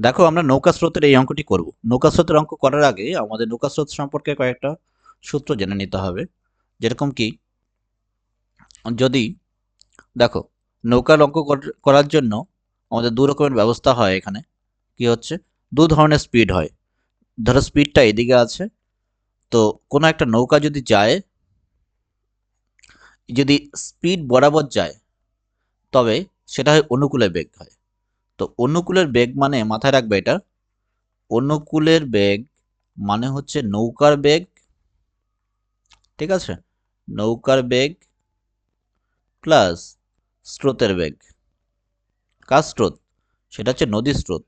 দেখো, আমরা নৌকা স্রোতের এই অঙ্কটি করব। নৌকা স্রোতের অঙ্ক করার আগে আমাদের নৌকা স্রোত সম্পর্কে কয়েকটা সূত্র জেনে নিতে হবে। যেরকম কি, যদি দেখো, নৌকার অঙ্ক কর- করার জন্য আমাদের দু রকমের ব্যবস্থা হয় এখানে। কি হচ্ছে? দু ধরনের স্পিড হয়। ধরো স্পিডটা এদিকে আছে। তো কোনো একটা নৌকা যদি যায়, যদি স্পিড বরাবর যায়, তবে সেটা হয় অনুকূলে বেগ হয়। তো অনুকূলের বেগ মানে মাথায় রাখবে এটা। অনুকূলের বেগ মানে হচ্ছে নৌকার বেগ, ঠিক আছে? নৌকার বেগ প্লাস স্রোতের বেগ। কার স্রোত? সেটা হচ্ছে নদী স্রোত।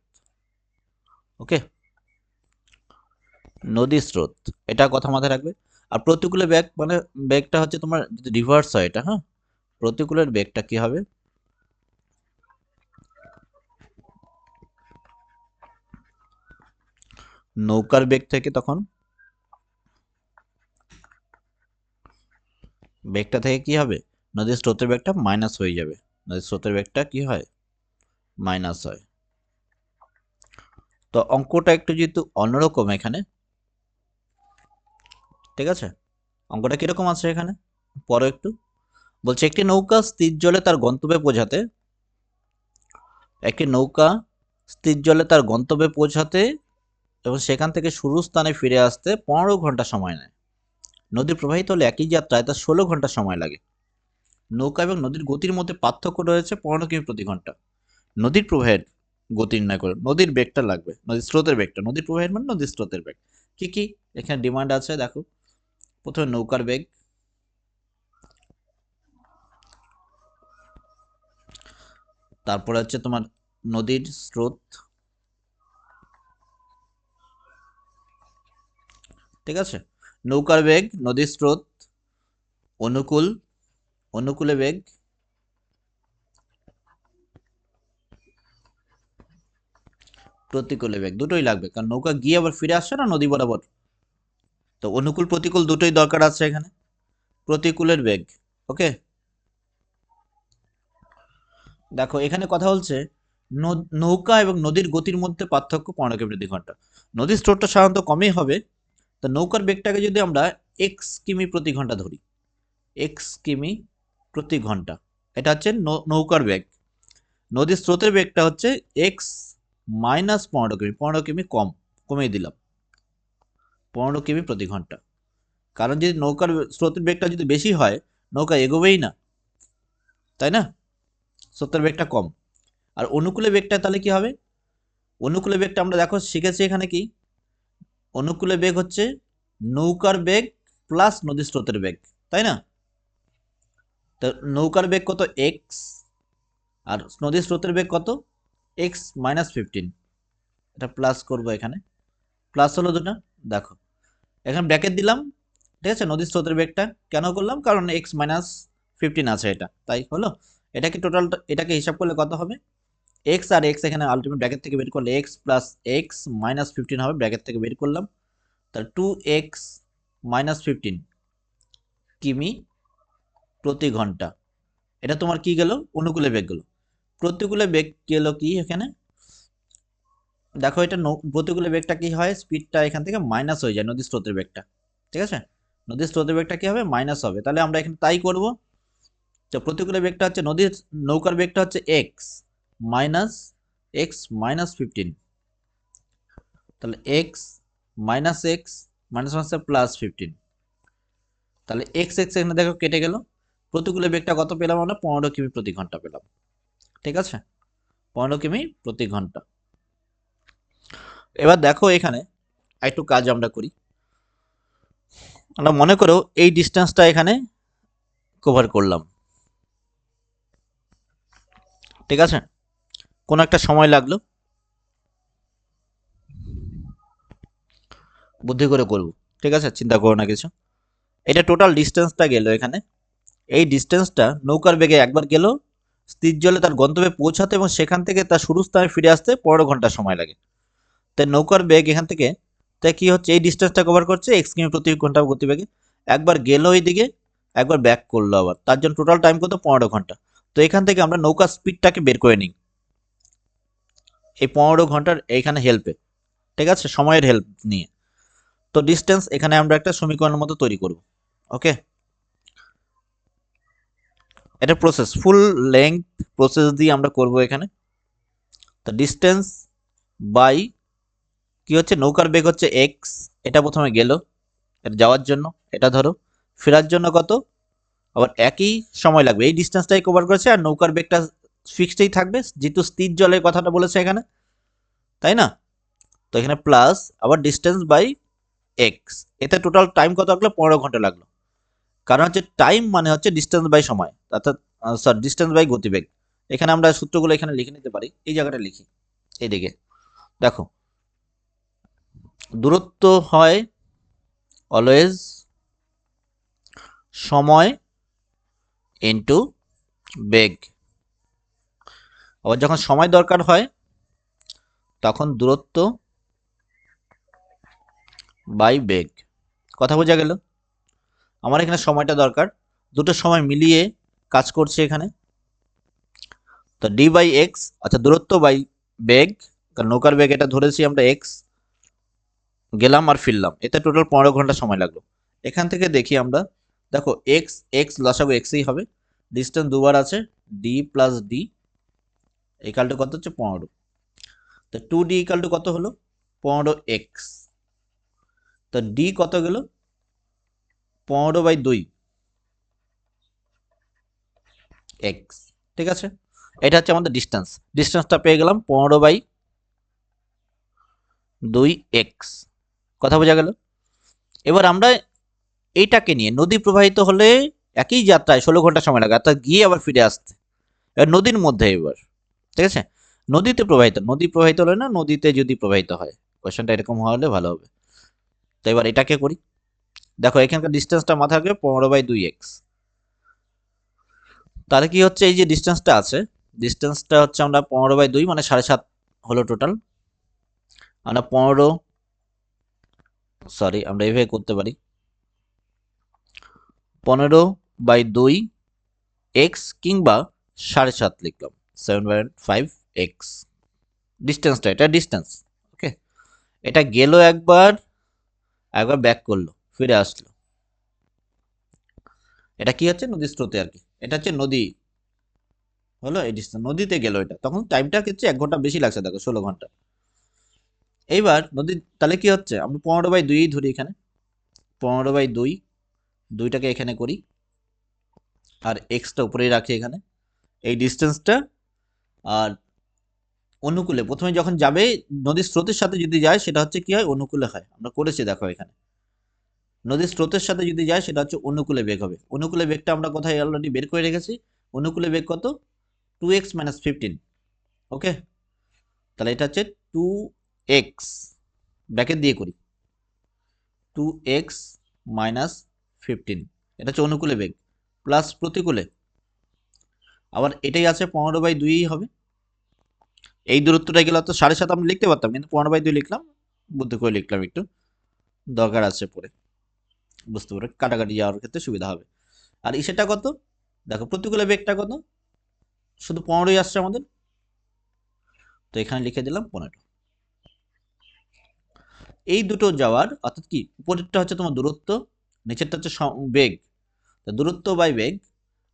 ওকে? নদী স্রোত, এটা কথা মাথায় রাখবে। আর প্রতিকূলের বেগ মানে বেগটা হচ্ছে তোমার রিভার্স হয় এটা হ্যাঁ? প্রতিকূলের বেগটা কি হবে? নৌকার বেগ থেকে তখন? বেগটা থেকে কি হবে? নদীর স্রোতের বেগটা মাইনাস হয়ে যাবে। নদীর স্রোতের বেগটা কি হয়? মাইনাস হয়। তো অঙ্কটা একটু যেহেতু অন্যরকম এখানে, ঠিক আছে? অঙ্কটা কীরকম আছে এখানে? পরে একটু। বলছে, একটি নৌকা স্থির জলে তার গন্তব্যে পৌঁছাতে, একটি নৌকা স্থির জলে তার গন্তব্যে পৌঁছাতে এবং সেখান থেকে শুরু স্থানে ফিরে আসতে পনেরো ঘণ্টা সময় নেয়। নদী প্রবাহিত হলে একই যাত্রায় তার ষোলো ঘণ্টা সময় লাগে। নৌকা এবং নদীর গতির মধ্যে পার্থক্য রয়েছে পনেরো কিমি প্রতি ঘণ্টা। নদীর প্রবাহের গতি নির্ণয় করে। নদীর বেগটা লাগবে, নদীর স্রোতের বেগটা। নদীর প্রবাহের মানে নদীর স্রোতের বেগ। কি কি? এখানে ডিমান্ড আছে, দেখো। প্রথমে নৌকার বেগ। তারপরে হচ্ছে তোমার নদীর স্রোত। ঠিক আছে? নৌকার বেগ, নদীর স্রোত, অনুকূল, অনুকূলে বেগ। প্রতিকূলে বেগ, দুটোই লাগবে। কারণ নৌকা গিয়ে আবার ফিরে আসছে না নদী বরাবর? তো অনুকূল, প্রতিকূল দুটোই দরকার আছে এখানে। প্রতিকূলের বেগ, ওকে? দেখো, এখানে কথা হচ্ছে নৌকা এবং নদীর গতির মধ্যে পার্থক্য পনেরো কিমি প্রতি ঘণ্টা। নদীর স্রোতটা সাধারণত কমই হবে তো নৌকার বেগটাকে যদি আমরা এক্স কিমি প্রতি ঘণ্টা ধরি এক্স কিমি প্রতি ঘণ্টা, এটা হচ্ছে নৌকার বেগ। নদীর স্রোতের বেগটা হচ্ছে এক্স মাইনাস পনেরো কিমি পনেরো কিমি কম, কমিয়ে দিলাম, পনেরো কিমি প্রতি ঘণ্টা। কারণ যদি নৌকার স্রোতের বেগটা যদি বেশি হয়, নৌকা এগোবেই না, তাই না? স্রোতের বেগটা কম। আর অনুকূলে বেগটা তাহলে কি হবে? অনুকূলে বেগটা আমরা দেখো শিখেছি এখানে কি? অনুকূলে বেগ হচ্ছে নৌকার বেগ প্লাস নদীর স্রোতের বেগ, তাই না? তো নৌকার বেগ কত? এক্স আর নদীর স্রোতের বেগ কত? এক্স মাইনাস ফিফটিন এটা প্লাস করব এখানে প্লাস হলো দুটো, দেখো, এখানে ব্র্যাকেট দিলাম, ঠিক আছে? নদীর স্রোতের বেগটা কেন করলাম? কারণ এক্স মাইনাস ফিফটিন আছে এটা, তাই হলো? এটাকে টোটাল এটাকে হিসাব করলে কত হবে? এক্স আর এক্স এখানে আলটিমেট ব্র্যাকেট থেকে বের করলে x plus x minus fifteen হবে ব্র্যাকেট থেকে বের করলাম। তার টু এক্স মাইনাস ফিফটিন কিমি প্রতি ঘণ্টা। এটা তোমার কি গেল? অনুকূলে বেগ গেল। প্রতিকূলে বেগ গেল কি এখানে? দেখো এটা প্রতিকূলে বেগটা কি হয়? স্পিডটা এখান থেকে মাইনাস হয়ে যায় নদীর স্রোতের বেগটা। ঠিক আছে? নদীর স্রোতের বেগটা কি হবে? মাইনাস হবে। তাহলে আমরা এখানে তাই করব। তো প্রতিকূলে বেগটা হচ্ছে নদীর নৌকার বেগটা হচ্ছে x minus x minus fifteen তাহলে x minus x minus minus plus fifteen তাহলে এক্স এক্স এখানে দেখো কেটে গেল। প্রতিকূলে বেগটা কত পেলাম আমরা? পনেরো কিমি প্রতি ঘণ্টা পেলাম। ঠিক আছে? পনেরো কিমি প্রতি ঘণ্টা। এবার দেখো এখানে একটু কাজ আমরা করি। আমরা মনে করো এই ডিস্টেন্সটা এখানে কভার করলাম। ঠিক আছে? কোনো একটা সময় লাগল? বুদ্ধি করে করব, ঠিক আছে? চিন্তা করো না কিছু। এটা টোটাল ডিস্টেন্সটা গেল এখানে। এই ডিস্টেন্সটা নৌকার বেগে একবার গেল, স্থির জলে তার গন্তব্যে পৌঁছাতে এবং সেখান থেকে তার শুরু স্থানে ফিরে আসতে পনেরো ঘণ্টা সময় লাগে। তাই নৌকার বেগ এখান থেকে তাই কি হচ্ছে? এই ডিস্টেন্সটা কভার করছে এক্স কিমি প্রতি ঘণ্টা গতিবেগে। একবার গেল ওই দিকে একবার ব্যাক করল আবার। তার জন্য টোটাল টাইম কত? পনেরো ঘণ্টা। তো এখান থেকে আমরা নৌকার স্পিডটাকে বের করে নিই। এই পনেরো ঘণ্টার এইখানে হেল্পে ঠিক আছে? সময়ের হেল্প নিয়ে। তো ডিস্টেন্স এখানে আমরা একটা সমীকরণের মতো তৈরি করব ওকে এটা প্রসেস ফুল লেংথ প্রসেস দিয়ে আমরা করব এখানে। তো ডিস্টেন্স বাই কি হচ্ছে? নৌকার বেগ হচ্ছে এক্স এটা প্রথমে গেল, এটা যাওয়ার জন্য, এটা ধরো। ফেরার জন্য কত? আবার একই সময় লাগবে, এই ডিস্টেন্সটাই কভার করেছে আর নৌকার বেগটা ফিক্সডই থাকবে। যেহেতু স্থির জলের কথাটা বলেছে এখানে, তাই না? তো এখানে প্লাস আবার ডিস্টেন্স বাই এক্স এতে টোটাল টাইম কত লাগল? পনেরো ঘণ্টা লাগল। কারণ হচ্ছে টাইম মানে হচ্ছে ডিস্টেন্স বাই সময়। অর্থাৎ স্যার ডিস্টেন্স বাই গতিবেগ। এখানে আমরা সূত্রগুলো এখানে লিখে নিতে পারি। এই জায়গাটা লিখি। এইদিকে। দেখো। দূরত্ব হয় অলওয়েজ সময় ইন্টু বেগ। আবার যখন সময় দরকার হয়, তখন দূরত্ব বাই বেগ। কথা বোঝা গেল? আমার এখানে সময়টা দরকার। দুটো সময় মিলিয়ে কাজ করছে এখানে। তো ডি বাই এক্স আচ্ছা দূরত্ব বাই বেগ, কারণ নৌকার বেগ এটা ধরেছি আমরা এক্স গেলাম আর ফিরলাম। এতে টোটাল পনেরো ঘণ্টা সময় লাগল। এখান থেকে দেখি আমরা, দেখো এক্স এক্স লসাগু এক্সই হবে। ডিস্টেন্স দুবার আছে D plus D equal to কত হচ্ছে? পনেরো। তো টু ডি ইকাল টু কত হলো? পনেরো এক্স তো ডি কত গেল? পনেরো বাই দুই। এক্স ঠিক আছে? এটা হচ্ছে আমাদের ডিস্টেন্স ডিস্টেন্সটা পেয়ে গেলাম পনেরো বাই দুই এক্স কথা বোঝা গেল? এবার আমরা এইটাকে নিয়ে নদী প্রবাহিত হলে একই যাত্রায় ষোলো ঘণ্টা সময় লাগে, অর্থাৎ গিয়ে আবার ফিরে আসতে। এবার নদীর মধ্যে এবার। ঠিক আছে? নদীতে প্রবাহিত, নদী প্রবাহিত হলে না, নদীতে যদি প্রবাহিত হয় কোয়েশ্চেনটা এরকম হলে ভালো হবে। তো এবার এটাকে করি। দেখো, এখানকার ডিস্টেন্সটা মাথা রাখবে পনেরো বাই দুই এক্স তাহলে কি হচ্ছে? এই যে ডিস্টেন্সটা আছে ডিস্টেন্সটা হচ্ছে আমরা পনেরো বাই দুই মানে সাড়ে সাত হলো টোটাল আমরা পনেরো সরি আমরা এইভাবে করতে পারি। পনেরো বাই দুই এক্স কিংবা সাড়ে সাত লিখলাম। সেভেন পয়েন্ট ফাইভ এক্স ডিস্টেন্সটা এটা ডিস্টেন্স ওকে এটা গেল একবার একবার ব্যাক করল, ফিরে আসলো। এটা কি হচ্ছে? নদীর স্রোতে আর কি। এটা হচ্ছে নদী। হলো এই ডিস্টেন্স নদীতে গেল এটা। তখন টাইমটা হচ্ছে এক ঘণ্টা বেশি লাগছে, দেখো, ষোলো ঘণ্টা। এইবার নদী, তাহলে কি হচ্ছে? আমরা পনেরো বাই দুইই ধরি এখানে। পনেরো বাই দুই, দুইটাকে এখানে করি। আর এক্সটা উপরেই রাখি এখানে। এই ডিস্টেন্সটা আর অনুকূলে। প্রথমে যখন যাবে, নদীর স্রোতের সাথে যদি যায়, সেটা হচ্ছে কি হয়? অনুকূলে হয়। আমরা করেছি, দেখো এখানে। নদীর স্রোতের সাথে যদি যায়, সেটা হচ্ছে অনুকূলে বেগ হবে। অনুকূলে বেগটা আমরা কোথায় অলরেডি বের করে রেখেছি? অনুকূলে বেগ কত? Two x minus fifteen okay তাহলে এটা হচ্ছে টু এক্স ব্র্যাকেট দিয়ে করি। টু এক্স মাইনাস ফিফটিন এটা হচ্ছে অনুকূলে বেগ। প্লাস প্রতিকূলে। আবার এটাই আছে পনেরো বাই দুইই হবে। এই দূরত্বটা গেলে তো সাড়ে সাত আমরা লিখতে পারতাম, কিন্তু পনেরো বাই দুই লিখলাম, বুদ্ধি করে লিখলাম একটু। দরকার আছে পরে বুঝতে পারে কাটাকাটি যাওয়ার ক্ষেত্রে সুবিধা হবে। আর সেটা কত? দেখো, প্রতিকূলে বেগটা কত? শুধু পনেরোই আসছে আমাদের। তো এখানে লিখে দিলাম পনেরো। এই দুটো যাওয়ার, অর্থাৎ কি? উপরেরটা হচ্ছে তোমার দূরত্ব, নিচেরটা হচ্ছে বেগ। দূরত্ব বাই বেগ,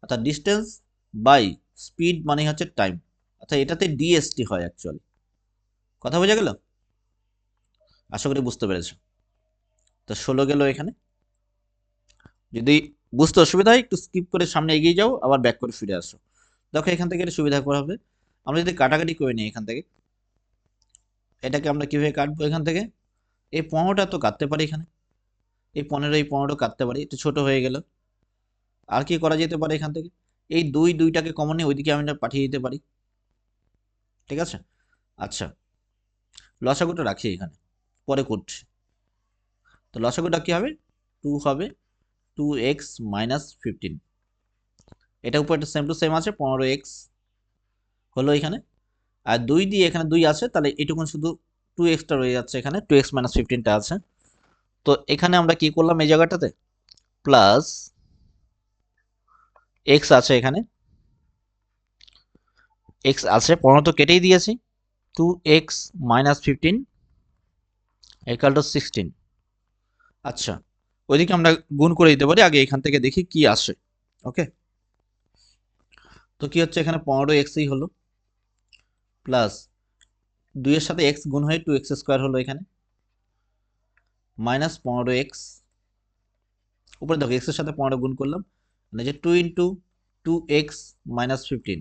অর্থাৎ ডিস্টেন্স বাই, স্পিড মানে হচ্ছে টাইম। অর্থাৎ এটাতে ডিএসটি হয় অ্যাকচুয়ালি কথা বোঝা গেল? আশা করি বুঝতে পেরেছ। তো ষোলো গেল এখানে। যদি বুঝতে অসুবিধা হয়, একটু স্কিপ করে সামনে এগিয়ে যাও, আবার ব্যাক করে ফিরে আসো। দেখো এখান থেকে সুবিধা করা হবে। আমরা যদি কাটাকাটি করে নিই এখান থেকে। এটাকে আমরা কীভাবে কাটবো এখান থেকে? এই পনেরোটা তো কাটতে পারি এখানে। এই পনেরো এই পনেরো কাটতে পারি। একটু ছোট হয়ে গেল। আর কি করা যেতে পারে এখান থেকে? এই দুই দুইটাকে কমন নিয়ে ওইদিকে আমি পাঠিয়ে দিতে পারি। ঠিক আছে? আচ্ছা। লসাগুটা রাখি এখানে। পরে করছি। তো লসাগুটা কী হবে? টু হবে। টু এক্স মাইনাস ফিফটিন এটা উপর একটা সেম টু সেম আছে, পনেরো এক্স হলো এখানে। আর দুই দিয়ে এখানে দুই আছে, তাহলে এটুকুন শুধু টু এক্সটা রয়ে যাচ্ছে এখানে। টু এক্স মাইনাস ফিফটিনটা আছে। তো এখানে আমরা কি করলাম এই জায়গাটাতে? প্লাস এক্স আছে এখানে। এক্স আছে, পনেরো তো কেটেই দিয়েছি। Two x minus fifteen equal to sixteen আচ্ছা ওইদিকে আমরা গুণ করে দিতে পারি, আগে এখান থেকে দেখি কি আসে। ওকে? তো কি হচ্ছে এখানে? পনেরো এক্সই হলো। প্লাস দুইয়ের সাথে এক্স গুণ হয়ে টু এক্স স্কোয়ার হলো এখানে। মাইনাস পনেরো এক্স উপরে দেখো এক্সের সাথে পনেরো গুণ করলাম। মানে যে two into two x minus fifteen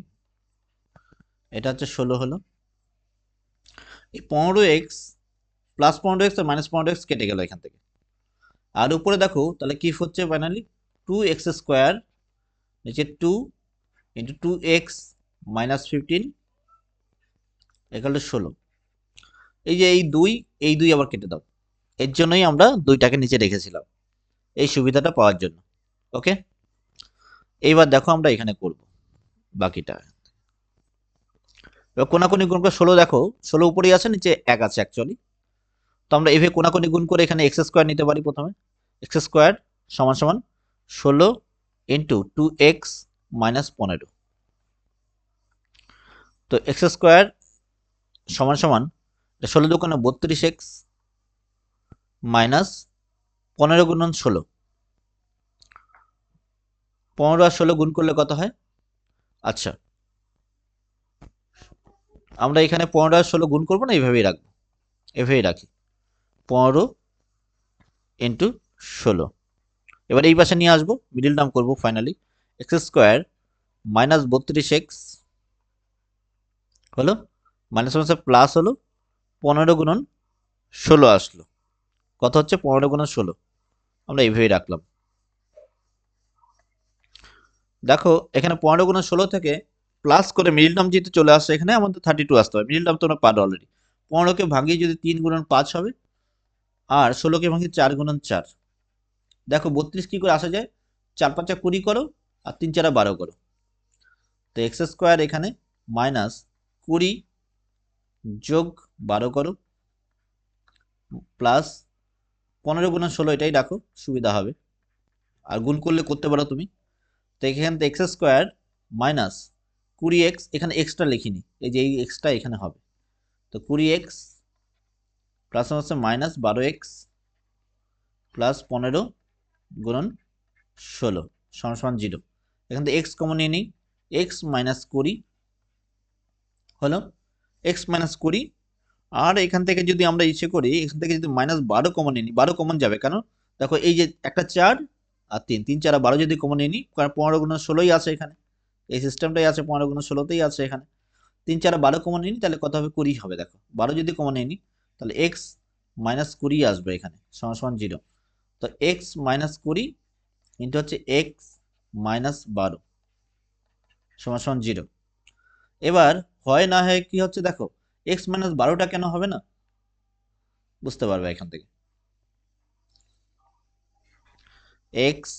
এটা হচ্ছে ষোলো হলো। এই পনেরো এক্স প্লাস পনেরো এক্স আর মাইনাস পনেরো এক্স কেটে গেল এখান থেকে। আর উপরে দেখো, তাহলে কি হচ্ছে ফাইনালি টু এক্স স্কোয়ার নিচে two into two x minus fifteen এখানে ষোলো। এই যে এই দুই এই দুই আবার কেটে দাও। এর জন্যই আমরা দুইটাকে নিচে রেখেছিলাম। এই সুবিধাটা পাওয়ার জন্য। ওকে এইবার দেখো আমরা এখানে করব বাকিটা। এবার কোনাকুনি গুণ করে ষোলো দেখো, ষোলো উপরেই আছে, নিচে এক আছে অ্যাকচুয়ালি তো আমরা এভাবে কোনাকুনি গুণ করে এখানে এক্স স্কোয়ার নিতে পারি প্রথমে। এক্স স্কোয়ার সমান সমান ষোলো ইন্টু টু এক্স মাইনাস পনেরো। তো এক্স স্কোয়ার সমান সমান ষোলো দোকানে বত্রিশ এক্স মাইনাস পনেরো গুণন ষোলো। পনেরো আর ষোলো গুণ করলে কত হয়? আচ্ছা। আমরা এখানে পনেরো আর ষোলো গুণ করব না, এইভাবেই রাখব। এভাবেই রাখি। পনেরো ইন্টু ষোলো। এবার এই পাশে নিয়ে আসব মিডিল টার্ম করব ফাইনালি এক্স স্কোয়ার মাইনাস বত্রিশ এক্স হলো মাইনাস মাইনাসে প্লাস হলো, পনেরো গুণন ষোলো আসলো। কত হচ্ছে? পনেরো গুণন ষোলো। আমরা এইভাবেই রাখলাম। দেখো, এখানে পনেরো গুণন ষোলো থেকে প্লাস করে মিডিল টার্ম যেহেতু চলে আসছে এখানে আমাদের থার্টি টু আসতে হবে। মিডিল টার্ম তোমরা পারো অলরেডি পনেরোকে ভাঙিয়ে যদি তিন গুণন পাঁচ হবে, আর ষোলোকে ভাঙিয়ে চার গুণন চার। দেখো, বত্রিশ কী করে আসা যায়? চার পাঁচা কুড়ি করো, আর তিন চারা বারো করো। তো এক্স স্কোয়ার এখানে মাইনাস কুড়ি যোগ বারো করো প্লাস পনেরো গুণন ষোলো, এটাই রাখো, সুবিধা হবে। আর গুণ করলে করতে পারো তুমি। তো এখান থেকে এক্স স্কোয়ার মাইনাস কুড়ি এক্স, এখানে এক্সট্রা লিখিনি, এই যে এই এক্সট্রা এখানে হবে। তো কুড়ি এক্স প্লাস হচ্ছে মাইনাস বারো এক্স প্লাস পনেরো গুণন ষোলো, সমান সমান জিরো। এখান থেকে এক্স কমন নিয়ে নিই এক্স মাইনাস কুড়ি হলো এক্স মাইনাস কুড়ি। আর এখান থেকে যদি আমরা ইচ্ছে করি, এখান থেকে যদি মাইনাস বারো কমন নিই, বারো কমন যাবে কেন? দেখো এই যে একটা চার আর তিন তিন, চার বারো যদি কমন নিই, কারণ পনেরো গুণ ষোলোই আছে এখানে। এই সিস্টেমটাই আছে, পনেরো গুণ ষোলোতেই আছে এখানে। তিন, চার বারো কমন নিই, তাহলে কত হবে? কুড়ি হবে, দেখো। বারো যদি কমন নিই, তাহলে এক্স মাইনাস কুড়ি আসবে এখানে, সমান সমান জিরো তো এক্স মাইনাস কুড়ি ইন্টু হচ্ছে এক্স মাইনাস বারো, সমান সমান জিরো এবার হয় না হয় কি হচ্ছে, দেখো এক্স মাইনাস বারোটা কেন হবে না? বুঝতে পারবে এখান থেকে। এক্স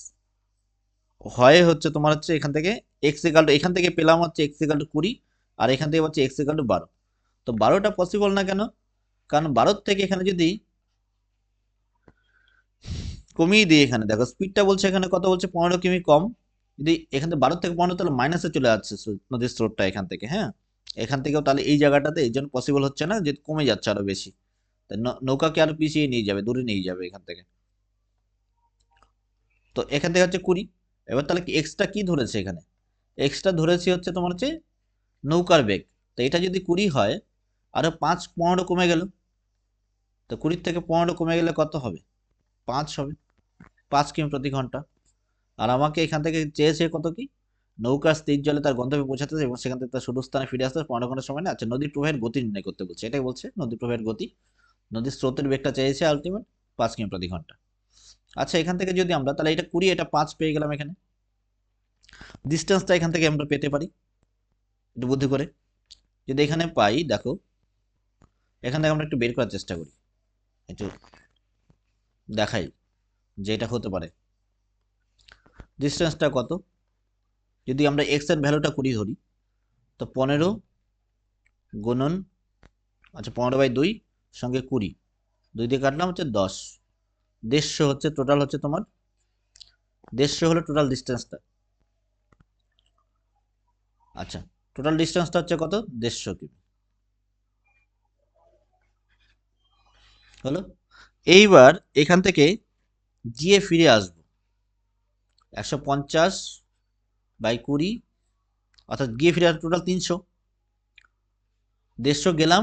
হয় হচ্ছে তোমার হচ্ছে এখান থেকে এক্স একাল এখান থেকে পেলাম হচ্ছে এক্স একাল টু কুড়ি, আর এখান থেকে হচ্ছে এক্স একাল টু বারো। তো বারোটা পসিবল না কেন? কারণ বারোর থেকে এখানে যদি কমিয়ে দিই এখানে, দেখো স্পিডটা বলছে এখানে কত বলছে? পনেরো কিমি কম। যদি এখান থেকে বারো থেকে পনেরো, তাহলে মাইনাসে চলে যাচ্ছে নদীর স্রোতটা এখান থেকে হ্যাঁ? এখান থেকেও তাহলে এই জায়গাটাতে এই জন্য পসিবল হচ্ছে না যে কমে যাচ্ছে আরও বেশি। তাই নৌকাকে আরও পিছিয়ে নিয়ে যাবে, দূরে নিয়ে যাবে এখান থেকে। তো এখান থেকে হচ্ছে কুড়ি। এবার তাহলে এক্সট্রা কি ধরেছে এখানে? এক্সট্রা ধরেছি হচ্ছে তোমার হচ্ছে নৌকার বেগ। তো এটা যদি কুড়ি হয় আরও পাঁচ পনেরো কমে গেল। তো কুড়ির থেকে পনেরো কমে গেলে কত হবে? পাঁচ হবে। পাঁচ কিমি প্রতি ঘণ্টা। আর আমাকে এখান থেকে চেয়েছে কত কি? নৌকার স্থির জলে তার গন্তব্যে পৌঁছাতে এবং সেখান থেকে তার শুরু স্থানে ফিরে আসতে পনেরো ঘণ্টার সময় না আচ্ছা নদীর প্রবাহের গতি নির্ণয় করতে বলছে। এটাই বলছে নদীর প্রবাহের গতি। নদীর স্রোতের বেগটা চেয়েছে আলটিমেট পাঁচ কিমি প্রতি ঘণ্টা। আচ্ছা এখান থেকে যদি আমরা, তাহলে এটা কুড়ি, এটা পাঁচ পেয়ে গেলাম এখানে। ডিস্টেন্সটা এখান থেকে আমরা পেতে পারি, একটু বুদ্ধি করে। যদি এখানে পাই, দেখো, এখান থেকে আমরা একটু বের করার চেষ্টা করি। একটু দেখাই যে এটা হতে পারে। ডিস্টেন্সটা কত? যদি আমরা এক্সের ভ্যালুটা কুড়ি ধরি, তো পনেরো গুণন আচ্ছা পনেরো বাই দুই সঙ্গে কুড়ি। দুই দিয়ে কাটলাম হচ্ছে দশ। দেড়শো হচ্ছে টোটাল হচ্ছে তোমার দেড়শো হলো টোটাল ডিস্টেন্সটা আচ্ছা টোটাল ডিস্টেন্সটা হচ্ছে কত? দেড়শো কিমি হলো? এইবার এখান থেকে গিয়ে ফিরে আসব। একশো পঞ্চাশ বাই কুড়ি, অর্থাৎ গিয়ে ফিরে আসব টোটাল তিনশো। দেড়শো গেলাম,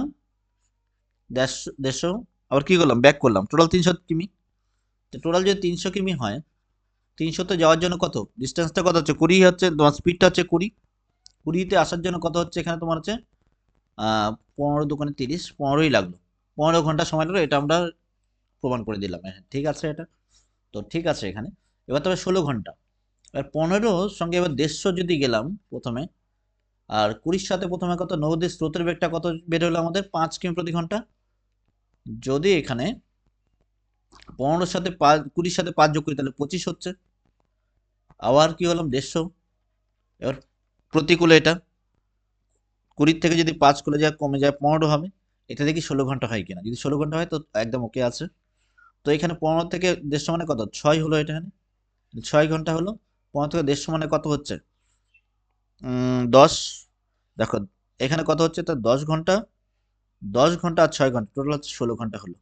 দেড়শো দেড়শো, আবার কী করলাম? ব্যাক করলাম। টোটাল তিনশো কিমি। টোটাল যদি তিনশো কিমি হয় তিনশোতে যাওয়ার জন্য কত? ডিস্টেন্সটা কত হচ্ছে? কুড়ি হচ্ছে, তোমার স্পিডটা হচ্ছে কুড়ি। কুড়িতে আসার জন্য কত হচ্ছে? এখানে তোমার হচ্ছে পনেরো দোকানে তিরিশ, পনেরোই লাগল। পনেরো ঘণ্টা সময় লাগল, এটা আমরা প্রমাণ করে দিলাম। হ্যাঁ ঠিক আছে এটা। তো ঠিক আছে এখানে। এবার তবে ষোলো ঘণ্টা। এবার পনেরোর সঙ্গে এবার দেড়শো যদি গেলাম প্রথমে, আর কুড়ির সাথে প্রথমে কত? নদীর স্রোতের বেগটা কত বের হলো আমাদের? পাঁচ কিমি প্রতি ঘণ্টা। যদি এখানে পনেরোর সাথে পাঁচ, কুড়ির সাথে পাঁচ যোগ করি, তাহলে পঁচিশ হচ্ছে। আবার কি হলাম? দেড়শো। এবার প্রতিকূলে এটা। কুড়ির থেকে যদি পাঁচ করে যায়, কমে যায়, পনেরো হবে। এটা দেখি ষোলো ঘণ্টা হয় কিনা। যদি ষোলো ঘণ্টা হয়, তো একদম ওকে আছে। তো এখানে পনেরো থেকে দেড়শো মানে কত? ছয় হলো এটা এখানে। ছয় ঘণ্টা হলো। পনেরো থেকে দেড়শো মানে কত হচ্ছে? দশ। দেখো, এখানে কত হচ্ছে? তো দশ ঘণ্টা। দশ ঘণ্টা আর ছয় ঘণ্টা। টোটাল হচ্ছে ষোলো ঘণ্টা হলো।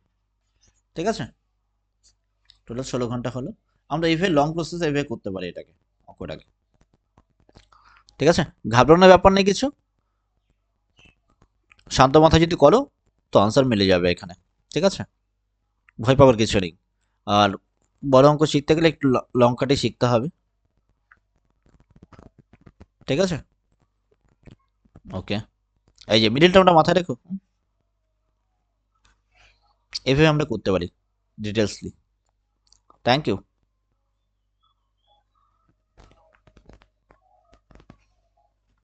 ঠিক আছে? টোটাল ষোলো ঘণ্টা হলো। আমরা এইভাবে লং প্রসেস এইভাবে করতে পারি এটাকে, অঙ্কটাকে। ঠিক আছে? ঘাবড়ানোর ব্যাপার নেই কিছু। শান্ত মাথায় যদি করো, তো আনসার মিলে যাবে এখানে। ঠিক আছে? ভয় পাওয়ার কিছু নেই। আর বড় অঙ্ক শিখতে গেলে একটু লং কাটে শিখতে হবে। ঠিক আছে? ওকে এই যে মিডিল টার্মটা মাথায় রেখো। এভাবে আমরা করতে পারি ডিটেলসলি Thank you.